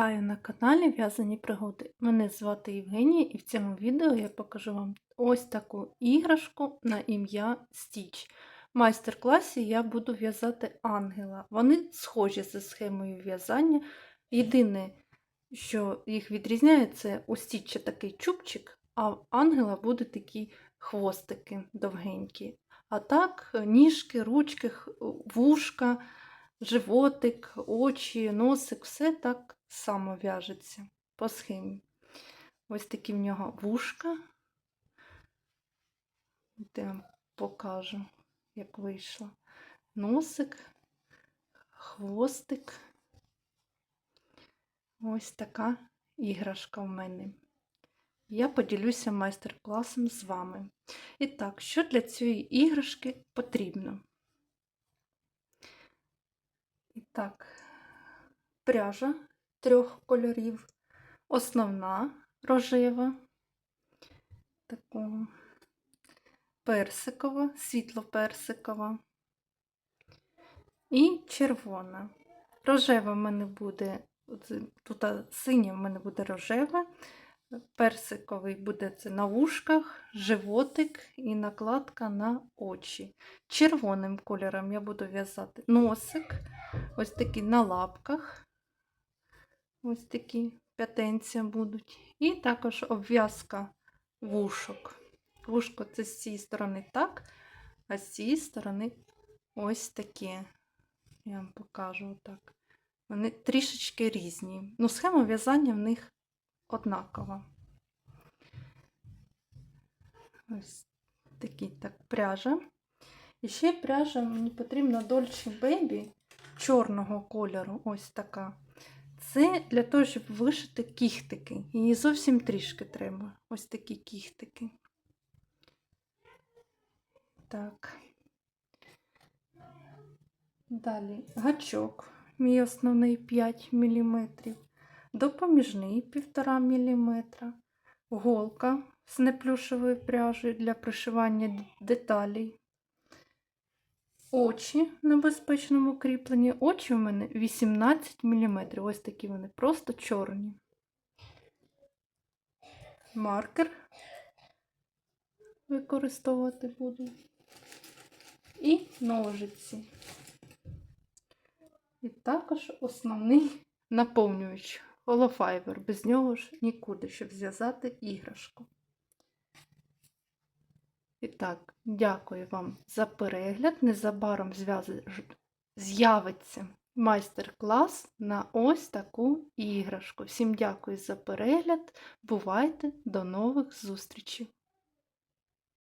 Вітаю на каналі В'язані пригоди. Мене звати Євгенія і в цьому відео я покажу вам ось таку іграшку на ім'я Стіч. В майстер-класі я буду в'язати ангела. Вони схожі за схемою в'язання. Єдине, що їх відрізняє, це у Стіча такий чубчик, а в ангела будуть такі хвостики довгенькі. А так, ніжки, ручки, вушка животик, очі, носик, все так само в'яжеться по схемі. Ось такі в нього вушка. Я вам покажу, як вийшло. Носик, хвостик. Ось така іграшка в мене. Я поділюся майстер-класом з вами. І так, що для цієї іграшки потрібно? І так, пряжа трьох кольорів, основна рожева, такого персикова, світло-персикова і червона. Рожева в мене буде, тут синя в мене буде рожева, персиковий буде це на вушках, животик і накладка на очі. Червоним кольором я буду в'язати носик, ось такі на лапках, ось такі п'ятенця будуть. І також обв'язка вушок. Вушко це з цієї сторони так, а з цієї сторони ось таке. Я вам покажу так. Вони трішечки різні. Ну, схема в'язання в них однакова. Ось такі так пряжа. І ще пряжа мені потрібна Dolce Baby чорного кольору. Ось така. Це для того, щоб вишити кіхтики. Її зовсім трішки треба. Ось такі кіхтики. Так. Далі гачок, мій основний 5 мм, допоміжний 1,5 мм, голка з неплюшевою пряжею для пришивання деталей. Очі на безпечному кріпленні. Очі у мене 18 мм. Ось такі вони просто чорні. Маркер використовувати буду. І ножиці. І також основний наповнювач холофайбер. Без нього ж нікуди, щоб зв'язати іграшку. І так, дякую вам за перегляд. Незабаром з'явиться майстер-клас на ось таку іграшку. Всім дякую за перегляд. Бувайте, до нових зустрічей!